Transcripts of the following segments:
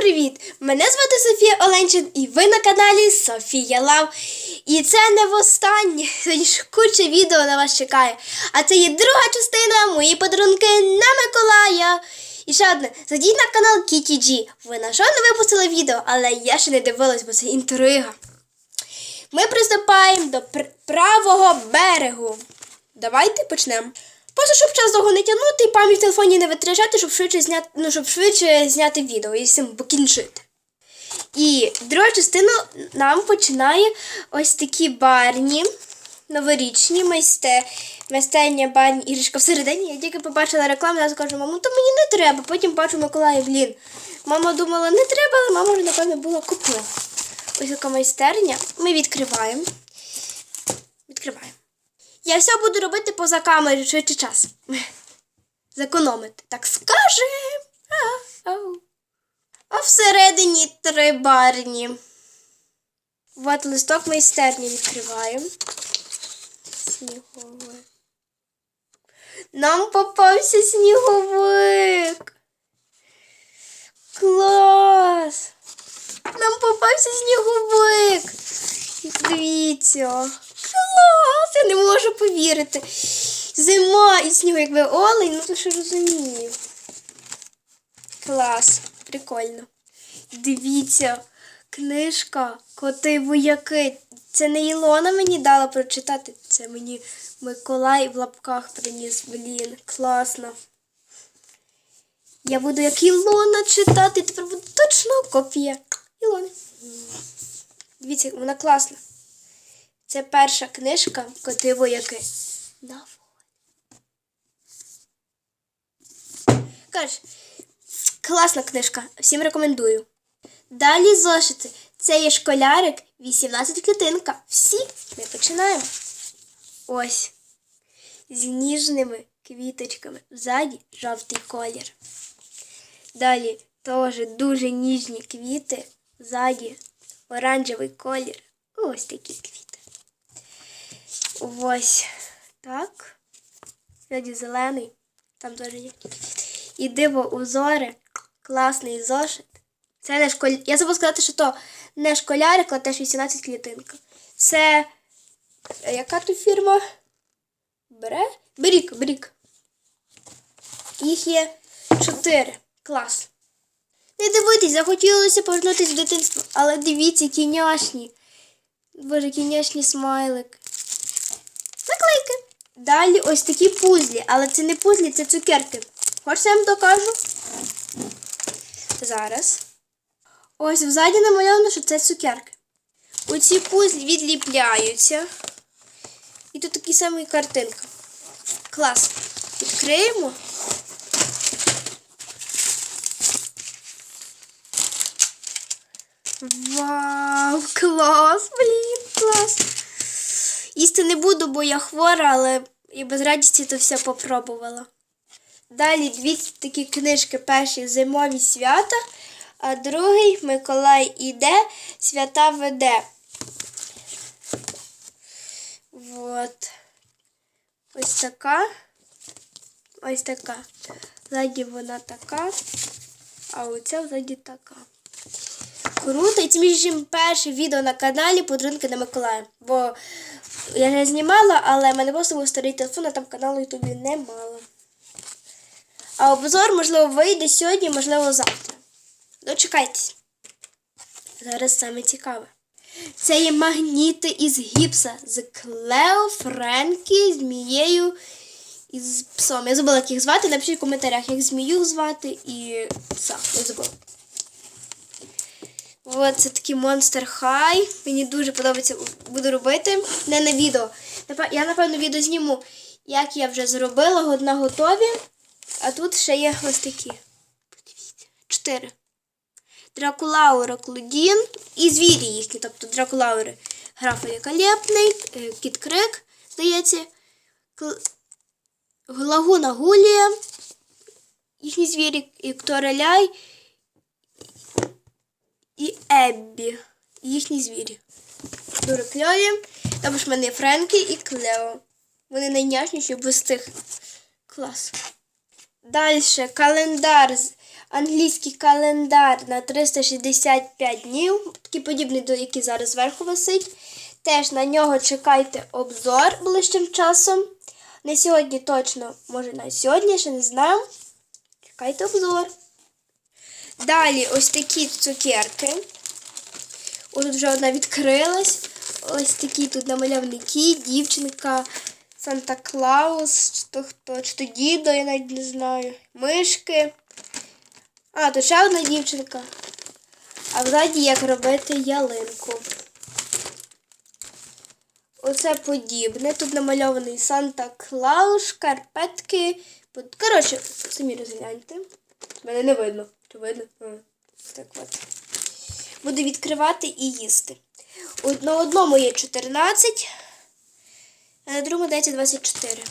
привіт! Мене звати Софія Оленчин і ви на каналі Софія Лав. І це не востаннє. Сьогодні ж куча відео на вас чекає. А це є друга частина мої подарунки на Миколая. І ще одне, зайдіть на канал Кіті Джі. Ви на що не випустили відео, але я ще не дивилась, бо це інтрига. Ми приступаємо до пр- правого берегу. Давайте почнемо. Просто щоб час довго не тягнути і пам'ять в телефоні не витрачати, щоб швидше зняти, ну, щоб швидше зняти відео і всім покінчити. І друга частина нам починає ось такі барні, новорічні майсте, майстерня барні іграшка всередині. Я тільки побачила рекламу, я кажу, маму, то мені не треба. Потім бачу Миколая, блін. Мама думала, не треба, але мама вже, напевно, була купила. Ось така майстерня. Ми відкриваємо. Відкриваємо. Я все буду робити поза камерою швидше час. Зекономити. Так скажем. А, всередині три барні. От листок майстерні відкриваємо. Сніговик. Нам попався сніговик. Клас! Нам попався сніговик. Дивіться. Клас! Повірити. Зима і сніг, якби олень, ну то що розумію. Клас, прикольно. Дивіться, книжка Коти вояки. Це не Ілона мені дала прочитати. Це мені Миколай в лапках приніс. Блін, класно. Я буду як Ілона читати, тепер буде точно копія Ілони. Дивіться, вона класна. Це перша книжка Коти вояки. Каже, класна книжка, всім рекомендую. Далі зошити. Це є школярик 18 клітинка. Всі ми починаємо. Ось. З ніжними квіточками. Ззаді жовтий колір. Далі теж дуже ніжні квіти. Ззаді оранжевий колір. Ось такі квіти. Ось так. Ззаді зелений. Там теж є. І диво узори. Класний зошит. Це не школя. Я забув сказати, що то не школярик, а теж 18 клітинка. Це. е, Яка тут фірма? Бере? Берік, берік. Їх є чотири. Клас. Не дивитись, захотілося повернутися в дитинство, але дивіться, кіняшні. Боже, кіняшні смайлик. Наклейки. Далі ось такі пузлі, але це не пузлі, це цукерки. Хочете я вам докажу? Зараз. Ось взаді намальовано, що це цукерки. Оці пузлі відліпляються. І тут такі самі картинка. Клас. Відкриємо. Вау, клас, блін, клас. Їсти не буду, бо я хвора, але і без радості то все попробувала. Далі дві такі книжки. Перший зимові свята, а другий Миколай іде, свята веде. Вот. Ось така. Ось така. Ззаді вона така, а оця ззаді така. Круто. І це між перше відео на каналі Подарунки на Миколая. Бо я вже знімала, але в мене просто був старий телефон, а там каналу Ютубі немало. А обзор, можливо, вийде сьогодні, можливо, завтра. Дочекайтесь. Зараз саме цікаве. Це є магніти із гіпса з Клео, Френкі, змією і з псом. Я забула, як їх звати. Напишіть в коментарях, як змію звати і пса. Я забула. От це такий Monster High. Мені дуже подобається, буду робити. Не на відео. Я, напевно, відео зніму, як я вже зробила, одна готові. А тут ще є ось такі. Подивіться. Чотири. Дракулаура Клудін і звірі їхні, тобто Дракулаури. Графа Якалепний, е, Кіт Крик, здається. Кл- Лагуна Гулія. Їхні звірі, і Ктореляй і Еббі. Їхні звірі. Дуже кльові. Також в мене Френкі і Клео. Вони найняшніші без тих. Клас. Далі календар англійський календар на 365 днів, такий подібний до який зараз зверху висить. Теж на нього чекайте обзор ближчим часом. Не сьогодні точно, може на сьогодні, ще не знаю. Чекайте обзор. Далі ось такі цукерки. Ось тут вже одна відкрилась. Ось такі тут намальований кіт, дівчинка, Санта Клаус, то хто, чи то дідо, я навіть не знаю. Мишки. А, тут ще одна дівчинка. А взаді як робити ялинку. Оце подібне. Тут намальований Санта Клаус, шкарпетки. Коротше, самі розгляньте. Мене не видно. Чи видно? Так от. Буду відкривати і їсти. На одному є 14, а на другому дається 24.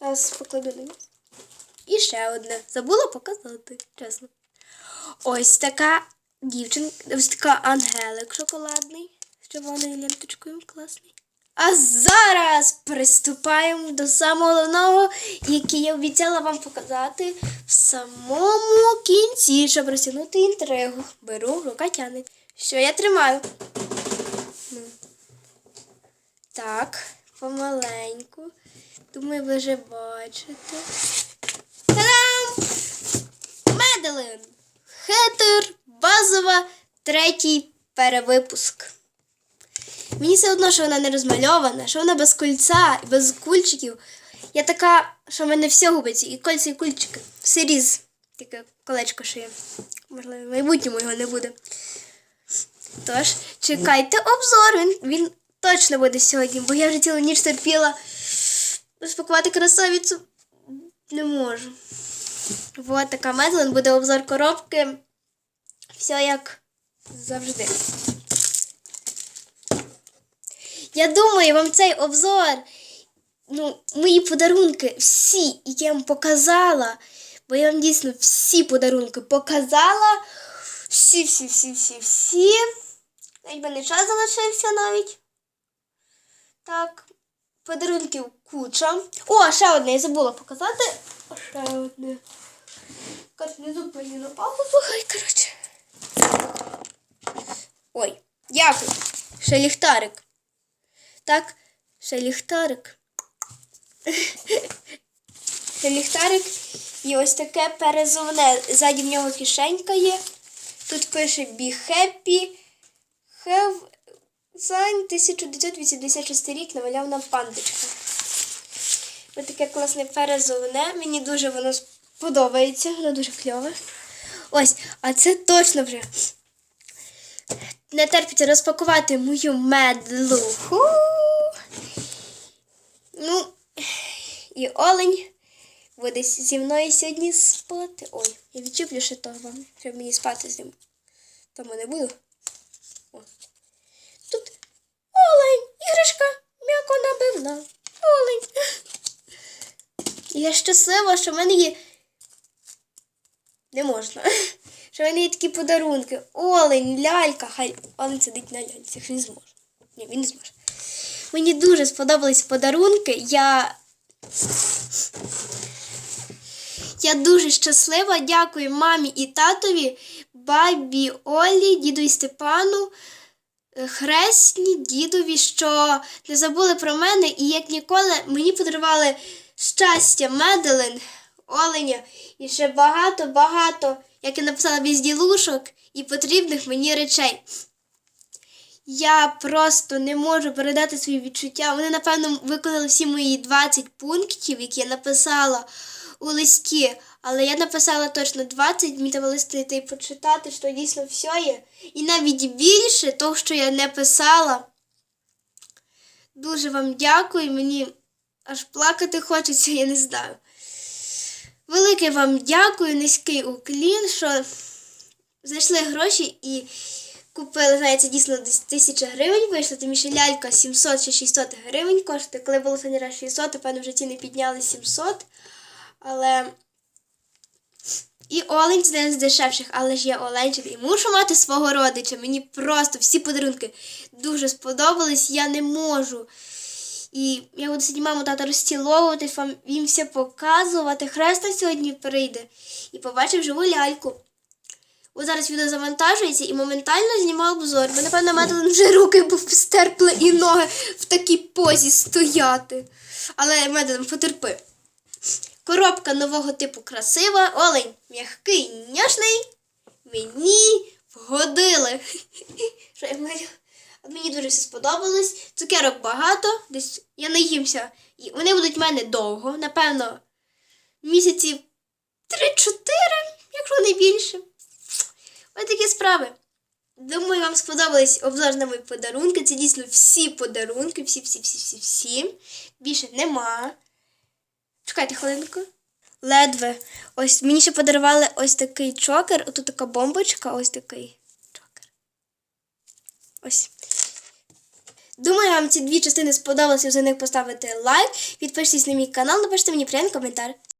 Зараз покладу на місце. І ще одне. Забула показати, чесно. Ось така дівчинка, ось така ангелик шоколадний з червоною ленточкою класний. А зараз приступаємо до самого головного, який я обіцяла вам показати в самому кінці, щоб розтягнути інтригу. Беру рука тягне. Що я тримаю? Ну. Так, помаленьку. Думаю, ви вже бачите. Та-дам! Меделин! Хетер, базова, третій перевипуск. Мені все одно, що вона не розмальована, що вона без кольця без кульчиків. Я така, що в мене все губиться, і кольця, і кульчики. Все різ. Таке колечко ще є. Можливо, в майбутньому його не буде. Тож, чекайте обзор. Він, він точно буде сьогодні, бо я вже цілу ніч терпіла розпакувати красавицю. Не можу. Вот така Медлен, буде обзор коробки. Все як завжди. Я думаю, вам цей обзор, ну, мої подарунки, всі, які я вам показала, бо я вам дійсно всі подарунки показала. Всі, всі, всі, всі, всі. Навіть мене час залишився навіть. Так, подарунків куча. О, ще одне, я забула показати. Ще одне. Якась не зупинена паузу, хай, коротше. Ой, дякую. Ще ліхтарик. Так, ще ліхтарик. Ліхтарик. І ось таке перезовне. Ззаді в нього кишенька є. Тут пише Be Happy. Have Sign 1986 рік намальована пандочка. Ось таке класне перезовне. Мені дуже воно подобається. Воно дуже кльове. Ось, а це точно вже не терпиться розпакувати мою медлу. Ху! Ну, і олень буде зі мною сьогодні спати. Ой, я відчуплю ще того вам, щоб мені спати з ним. Тому не буду. О. Тут олень, іграшка, м'яко набивна. Олень. Я щаслива, що в мене є. Не можна. Що такі подарунки. Олень, лялька. Хай олень сидить на ляльці, якщо зможе. Ні, він не зможе. Мені дуже сподобались подарунки. Я. Я дуже щаслива. Дякую мамі і татові, бабі Олі, діду і Степану, е, хресні, дідові, що не забули про мене і як ніколи мені подарували щастя, Меделин, Оленя і ще багато-багато, як я написала, безділушок і потрібних мені речей. Я просто не можу передати свої відчуття. Вони, напевно, виконали всі мої 20 пунктів, які я написала у листі. Але я написала точно 20, мені треба листи і почитати, що дійсно все є. І навіть більше того, що я не писала. Дуже вам дякую. Мені аж плакати хочеться, я не знаю. Велике вам дякую, низький уклін, що знайшли гроші і купили, знаєте, дійсно десь тисяча гривень вийшло, тим ще лялька 700 чи 600 гривень коштує. Коли було останній раз 600, напевно, вже ціни підняли 700. Але. І олень це один з дешевших, але ж я оленчик і мушу мати свого родича. Мені просто всі подарунки дуже сподобались. Я не можу І я буду сьогодні маму тата розціловувати, їм все показувати. Хреста сьогодні прийде і побачив живу ляльку. Ось зараз відео завантажується і моментально знімаю обзор, бо напевно Медлен вже руки був стерпли і ноги в такій позі стояти. Але Медлен, потерпи. Коробка нового типу красива, олень м'який, няшний. Мені вгодили. Що я маю? От мені дуже все сподобалось. Цукерок багато, десь я наїмся. І вони будуть в мене довго, напевно, місяців 3-4, якщо не більше. Ось такі справи. Думаю, вам сподобались обзор на мої подарунки. Це дійсно всі подарунки, всі, всі, всі, всі, всі. Більше нема. Чекайте хвилинку. Ледве. Ось мені ще подарували ось такий чокер. Отут така бомбочка, ось такий чокер. Ось. Думаю, вам ці дві частини сподобалися, за них поставити лайк. Підпишіться на мій канал, напишіть мені приємний коментар.